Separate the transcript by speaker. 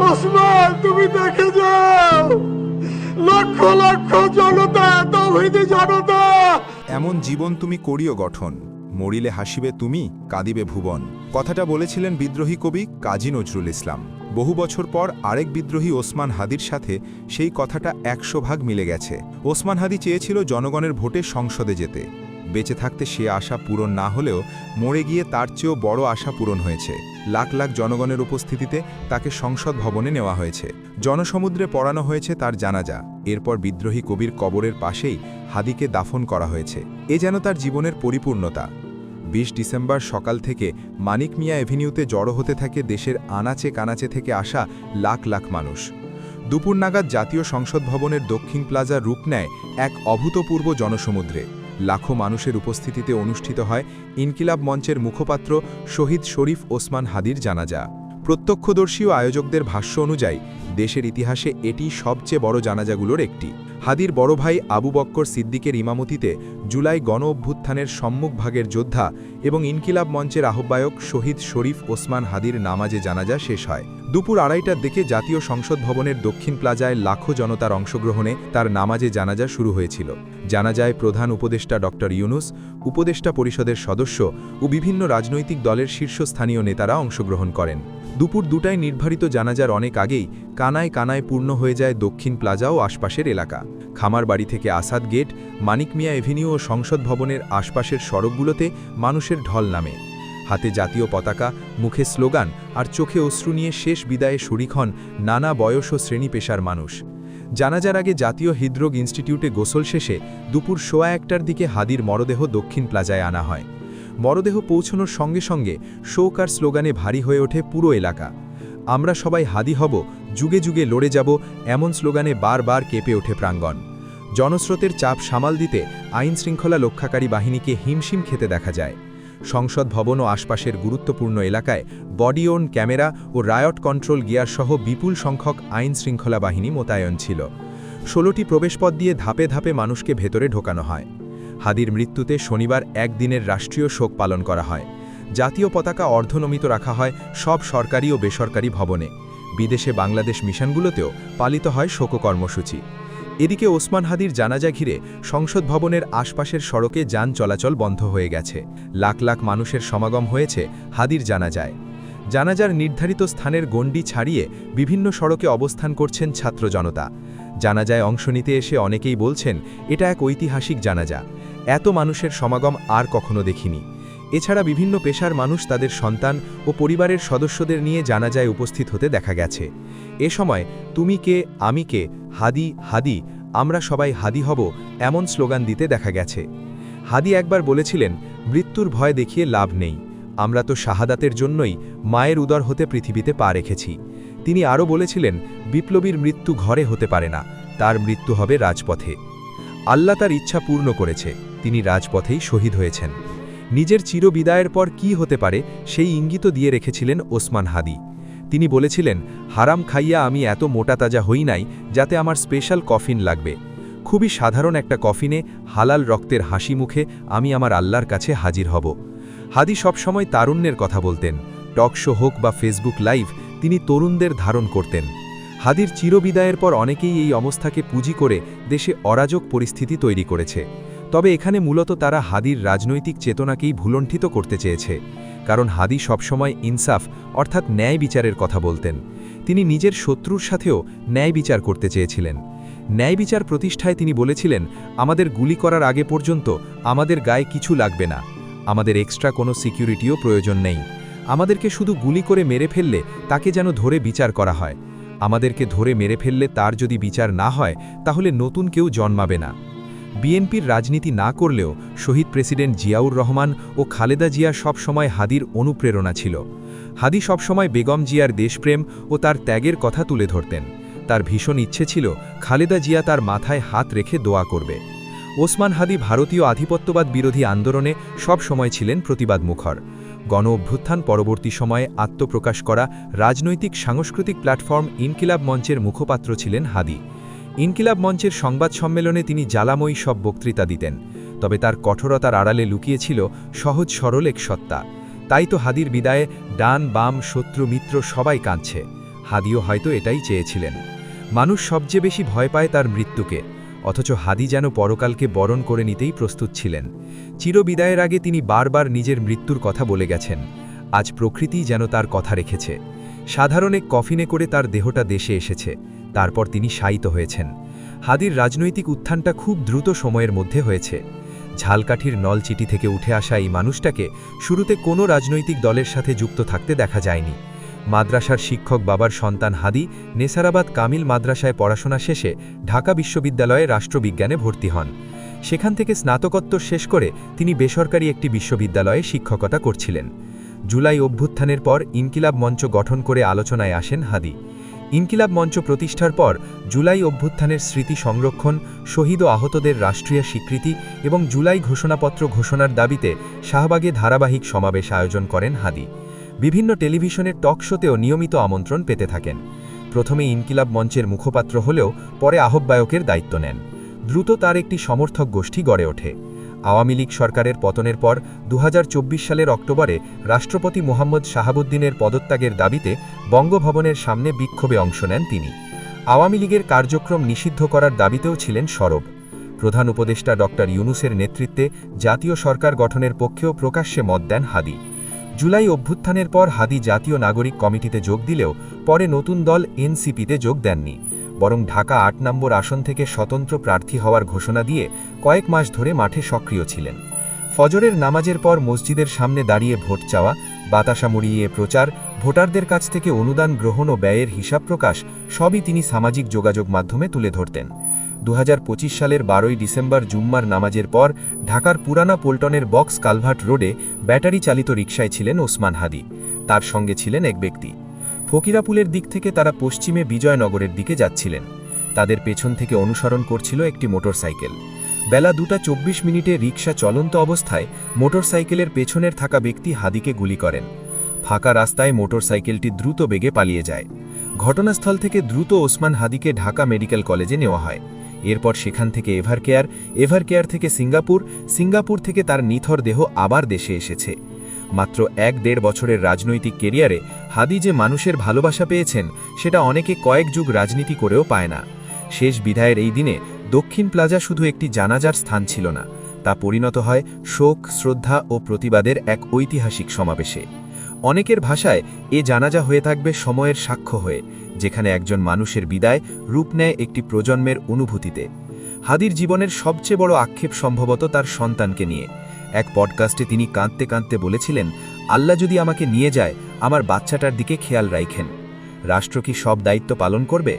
Speaker 1: ওসমান, তুমি দেখে যাও। লক্ষ লক্ষ জনতা, তৌহিদি জনতা।
Speaker 2: এমন জীবন তুমি করিও গঠন। মরিলে হাসিবে তুমি, কাঁদিবে ভুবন। কথাটা বলেছিলেন বিদ্রোহী কবি কাজী নজরুল ইসলাম। বহু বছর পর আরেক বিদ্রোহী ওসমান হাদির সাথে সেই কথাটা একশো ভাগ মিলে গেছে। ওসমান হাদি চেয়েছিল জনগণের ভোটে সংসদে যেতে। বেঁচে থাকতে সে আশা পূরণ না হলেও মরে গিয়ে তার চেয়েও বড় আশা পূরণ হয়েছে। লাখ লাখ জনগণের উপস্থিতিতে তাকে সংসদ ভবনে নেওয়া হয়েছে। জনসমুদ্রে পড়ানো হয়েছে তার জানাজা। এরপর বিদ্রোহী কবির কবরের পাশেই হাদিকে দাফন করা হয়েছে। এ যেন তার জীবনের পরিপূর্ণতা। বিশ ডিসেম্বর সকাল থেকে মানিক মিয়া এভিনিউতে জড়ো হতে থাকে দেশের আনাচে কানাচে থেকে আসা লাখ লাখ মানুষ। দুপুর নাগাদ জাতীয় সংসদ ভবনের দক্ষিণ প্লাজা রূপ নেয় এক অভূতপূর্ব জনসমুদ্রে। লাখো মানুষের উপস্থিতিতে অনুষ্ঠিত হয় ইনকিলাব মঞ্চের মুখপাত্র শহীদ শরীফ ওসমান হাদির জানাজা। প্রত্যক্ষদর্শী ও আয়োজকদের ভাষ্য অনুযায়ী, দেশের ইতিহাসে এটি সবচেয়ে বড় জানাজাগুলোর একটি। হাদির বড় ভাই আবু বক্কর সিদ্দিকের ইমামতিতে জুলাই গণ অভ্যুত্থানের সম্মুখভাগের যোদ্ধা এবং ইনকিলাব মঞ্চের আহ্বায়ক শহীদ শরীফ ওসমান হাদির নামাজে জানাজা শেষ হয়। দুপুর আড়াইটার দিকে জাতীয় সংসদ ভবনের দক্ষিণ প্লাজায় লাখো জনতার অংশগ্রহণে তার নামাজে জানাজা শুরু হয়েছিল। জানাজায় প্রধান উপদেষ্টা ডক্টর ইউনুস, উপদেষ্টা পরিষদের সদস্য ও বিভিন্ন রাজনৈতিক দলের শীর্ষস্থানীয় নেতারা অংশগ্রহণ করেন। দুপুর দুটায় নির্ধারিত জানাজার অনেক আগেই কানায় কানায় পূর্ণ হয়ে যায় দক্ষিণ প্লাজা ও আশপাশের এলাকা। খামার বাড়ি থেকে আসাদ গেট, মানিক মিয়া এভিনিউ ও সংসদ ভবনের আশপাশের সড়কগুলোতে মানুষের ঢল নামে। হাতে জাতীয় পতাকা, মুখে স্লোগান আর চোখে অশ্রু নিয়ে শেষ বিদায়ে শরিক হন নানা বয়স ও শ্রেণি পেশার মানুষ। জানাজার আগে জাতীয় হৃদরোগ ইনস্টিটিউটে গোসল শেষে দুপুর সোয়া একটার দিকে হাদির মরদেহ দক্ষিণ প্লাজায় আনা হয়। মরদেহ পৌঁছনোর সঙ্গে সঙ্গে শোক আর স্লোগানে ভারী হয়ে ওঠে পুরো এলাকা। আমরা সবাই হাদি হব, যুগে যুগে লড়ে যাব এমন স্লোগানে বারবার কেঁপে ওঠে প্রাঙ্গণ। জনস্রোতের চাপ সামাল দিতে আইন শৃঙ্খলা রক্ষাকারী বাহিনীকে হিমশিম খেতে দেখা যায়। সংসদ ভবন ও আশপাশের গুরুত্বপূর্ণ এলাকায় বডি ওন ক্যামেরা ও রায়ট কন্ট্রোল গিয়ারসহ বিপুল সংখ্যক আইন শৃঙ্খলা বাহিনী মোতায়েন ছিল। ষোলোটি প্রবেশপথ দিয়ে ধাপে ধাপে মানুষকে ভেতরে ঢোকানো হয়। হাদির মৃত্যুতে শনিবার একদিনের রাষ্ট্রীয় শোক পালন করা হয়। জাতীয় পতাকা অর্ধনমিত রাখা হয় সব সরকারি ও বেসরকারি ভবনে। বিদেশে বাংলাদেশ মিশনগুলোতেও পালিত হয় শোক কর্মসূচি এদিকে ওসমান হাদির জানাজা ঘিরে সংসদ ভবনের আশপাশের সড়কে যান চলাচল বন্ধ হয়ে গেছে। লাখ লাখ মানুষের সমাগম হয়েছে হাদির জানাজায়। জানাজার নির্ধারিত স্থানের গণ্ডি ছাড়িয়ে বিভিন্ন সড়কে অবস্থান করছেন ছাত্র জনতা। জানাজায় অংশ নিতে এসে অনেকেই বলছেন, এটা এক ঐতিহাসিক জানাজা। এত মানুষের সমাগম আর কখনো দেখিনি। এছাড়া বিভিন্ন পেশার মানুষ তাদের সন্তান ও পরিবারের সদস্যদের নিয়ে জানাজায় উপস্থিত হতে দেখা গেছে। এ সময়, তুমি কে, আমি কে, হাদি হাদি আমরা সবাই হাদি হব এমন স্লোগান দিতে দেখা গেছে। হাদি একবার বলেছিলেন, মৃত্যুর ভয় দেখিয়ে লাভ নেই। আমরা তো শাহাদাতের জন্যই মায়ের উদর হতে পৃথিবীতে পা রেখেছি। তিনি আরও বলেছিলেন, বিপ্লবীর মৃত্যু ঘরে হতে পারে না, তার মৃত্যু হবে রাজপথে। আল্লাহ তার ইচ্ছা পূর্ণ করেছে, তিনি রাজপথেই শহীদ হয়েছেন। নিজের চিরবিদায়ের পর কি হতে পারে সেই ইঙ্গিত দিয়ে রেখেছিলেন ওসমান হাদি। তিনি বলেছিলেন, হারাম খাইয়া আমি এত মোটা তাজা হই নাই, যাতে আমার স্পেশাল কফিন লাগবে। খুবই সাধারণ একটা কফিনে হালাল রক্তের হাসি মুখে আমি আমার আল্লাহর কাছে হাজির হব। হাদি সবসময় তারুণ্যের কথা বলতেন। টক শো হোক বা ফেসবুক লাইভ, তিনি তরুণদের ধারণ করতেন। হাদির চিরবিদায়ের পর অনেকেই এই অবস্থাকে পুঁজি করে দেশে অরাজক পরিস্থিতি তৈরি করেছে। তবে এখানে মূলত তারা হাদির রাজনৈতিক চেতনাকেই ভুলণ্ঠিত করতে চেয়েছে। কারণ হাদি সবসময় ইনসাফ অর্থাৎ ন্যায় বিচারের কথা বলতেন। তিনি নিজের শত্রুর সাথেও ন্যায় বিচার করতে চেয়েছিলেন। ন্যায় বিচার প্রতিষ্ঠায় তিনি বলেছিলেন, আমাদের গুলি করার আগে পর্যন্ত আমাদের গায়ে কিছু লাগবে না। আমাদের এক্সট্রা কোনো সিকিউরিটিও প্রয়োজন নেই। আমাদেরকে শুধু গুলি করে মেরে ফেললে তাকে যেন ধরে বিচার করা হয়। আমাদেরকে ধরে মেরে ফেললে তার যদি বিচার না হয়, তাহলে নতুন কেউ জন্মাবে না। বিএনপির রাজনীতি না করলেও শহীদ প্রেসিডেন্ট জিয়াউর রহমান ও খালেদা জিয়া সবসময় হাদির অনুপ্রেরণা ছিল। হাদি সবসময় বেগম জিয়ার দেশপ্রেম ও তার ত্যাগের কথা তুলে ধরতেন। তার ভীষণ ইচ্ছে ছিল খালেদা জিয়া তার মাথায় হাত রেখে দোয়া করবে। ওসমান হাদি ভারতীয় আধিপত্যবাদ বিরোধী আন্দোলনে সব সময় ছিলেন প্রতিবাদ মুখর গণ অভ্যুত্থান পরবর্তী সময়ে আত্মপ্রকাশ করা রাজনৈতিক সাংস্কৃতিক প্ল্যাটফর্ম ইনকিলাব মঞ্চের মুখপাত্র ছিলেন হাদি। ইনকিলাব মঞ্চের সংবাদ সম্মেলনে তিনি জ্বালাময়ী সব বক্তৃতা দিতেন, তবে তার কঠোরতার আড়ালে লুকিয়েছিল সহজ সরল এক সত্তা। তাই তো হাদির বিদায়ে ডান, বাম, শত্রু, মিত্র সবাই কাঁদছে। হাদিও হয়তো এটাই চেয়েছিলেন। মানুষ সবচেয়ে বেশি ভয় পায় তার মৃত্যুকে, অথচ হাদি যেন পরকালকে বরণ করে নিতেই প্রস্তুত ছিলেন। চিরবিদায়ের আগে তিনি বারবার নিজের মৃত্যুর কথা বলে গেছেন। আজ প্রকৃতি যেন তার কথা রেখেছে। সাধারণ এক কফিনে করে তার দেহটা দেশে এসেছে। তারপর তিনি শায়িত হয়েছেন। হাদির রাজনৈতিক উত্থানটা খুব দ্রুত সময়ের মধ্যে হয়েছে। ঝালকাঠির নলচিটি থেকে উঠে আসা এই মানুষটাকে শুরুতে কোনো রাজনৈতিক দলের সাথে যুক্ত থাকতে দেখা যায়নি। মাদ্রাসার শিক্ষক বাবার সন্তান হাদি নেসারাবাদ কামিল মাদ্রাসায় পড়াশোনা শেষে ঢাকা বিশ্ববিদ্যালয়ে রাষ্ট্রবিজ্ঞানে ভর্তি হন। সেখান থেকে স্নাতকোত্তর শেষ করে তিনি বেসরকারি একটি বিশ্ববিদ্যালয়ে শিক্ষকতা করছিলেন। জুলাই অভ্যুত্থানের পর ইনকিলাব মঞ্চ গঠন করে আলোচনায় আসেন হাদি। ইনকিলাব মঞ্চ প্রতিষ্ঠার পর জুলাই অভ্যুত্থানের স্মৃতি সংরক্ষণ, শহীদ ও আহতদের রাষ্ট্রীয় স্বীকৃতি এবং জুলাই ঘোষণাপত্র ঘোষণার দাবিতে শাহবাগে ধারাবাহিক সমাবেশ আয়োজন করেন হাদি। বিভিন্ন টেলিভিশনের টক শোতেও নিয়মিত আমন্ত্রণ পেতে থাকেন। প্রথমে ইনকিলাব মঞ্চের মুখপাত্র হলেও পরে আহ্বায়কের দায়িত্ব নেন। দ্রুত তার একটি সমর্থক গোষ্ঠী গড়ে ওঠে। আওয়ামী লীগ সরকারের পতনের পর দু হাজার চব্বিশ সালের অক্টোবরে রাষ্ট্রপতি মোহাম্মদ শাহাবুদ্দিনের পদত্যাগের দাবিতে বঙ্গভবনের সামনে বিক্ষোভে অংশ নেন তিনি। আওয়ামী লীগের কার্যক্রম নিষিদ্ধ করার দাবিতেও ছিলেন সরব। প্রধান উপদেষ্টা ড. ইউনুসের নেতৃত্বে জাতীয় সরকার গঠনের পক্ষেও প্রকাশ্যে মত দেন হাদি। জুলাই অভ্যুত্থানের পর হাদি জাতীয় নাগরিক কমিটিতে যোগ দিলেও পরে নতুন দল এনসিপিতে যোগ দেননি। বরং ঢাকা আট নম্বর আসন থেকে স্বতন্ত্র প্রার্থী হওয়ার ঘোষণা দিয়ে কয়েক মাস ধরে মাঠে সক্রিয় ছিলেন। ফজরের নামাজের পর মসজিদের সামনে দাঁড়িয়ে ভোট চাওয়া, বাতাসা মুড়িয়ে প্রচার, ভোটারদের কাছ থেকে অনুদান গ্রহণ ও ব্যয়ের হিসাব প্রকাশ সবই তিনি সামাজিক যোগাযোগ মাধ্যমে তুলে ধরতেন। দু হাজার পঁচিশ সালের বারোই ডিসেম্বর জুম্মার নামাজের পর ঢাকার পুরানা পোল্টনের বক্স কালভার্ট রোডে ব্যাটারি চালিত রিকশায় ছিলেন ওসমান হাদি। তার সঙ্গে ছিলেন এক ব্যক্তি। ফকিরাপুলের দিক থেকে তারা পশ্চিমে বিজয়নগরের দিকে যাচ্ছিলেন। তাদের পেছন থেকে অনুসরণ করছিল একটি মোটরসাইকেল। বেলা দুটা চব্বিশ মিনিটে রিকশা চলন্ত অবস্থায় মোটরসাইকেলের পেছনের থাকা ব্যক্তি হাদিকে গুলি করেন। ফাঁকা রাস্তায় মোটরসাইকেলটি দ্রুত বেগে পালিয়ে যায়। ঘটনাস্থল থেকে দ্রুত ওসমান হাদিকে ঢাকা মেডিকেল কলেজে নেওয়া হয়। এরপর সেখান থেকে এভার কেয়ার এভার কেয়ার থেকে সিঙ্গাপুর সিঙ্গাপুর থেকে তার নিথর দেহ আবার দেশে এসেছে। মাত্র এক দেড় বছরের রাজনৈতিক কেরিয়ারে হাদি যে মানুষের ভালোবাসা পেয়েছেন, সেটা অনেকে কয়েক যুগ রাজনীতি করেও পায় না। শেষ বিধায়ের এই দিনে দক্ষিণ প্লাজা শুধু একটি জানাজার স্থান ছিল না, তা পরিণত হয় শোক, শ্রদ্ধা ও প্রতিবাদের এক ঐতিহাসিক সমাবেশে। অনেকের ভাষায় এ জানাজা হয়ে থাকবে সময়ের সাক্ষ্য হয়ে, যেখানে একজন মানুষের বিদায় রূপ নেয় একটি প্রজন্মের অনুভূতিতে। হাদির জীবনের সবচেয়ে বড় আক্ষেপ সম্ভবত তার সন্তানকে নিয়ে। এক পডকাস্টে তিনি কাঁদতে কাঁদতে বলেছিলেন, আল্লাহ যদি আমাকে নিয়ে যায়, আমার বাচ্চাটার দিকে খেয়াল রাইখেন। রাষ্ট্র কি সব দায়িত্ব পালন করবে?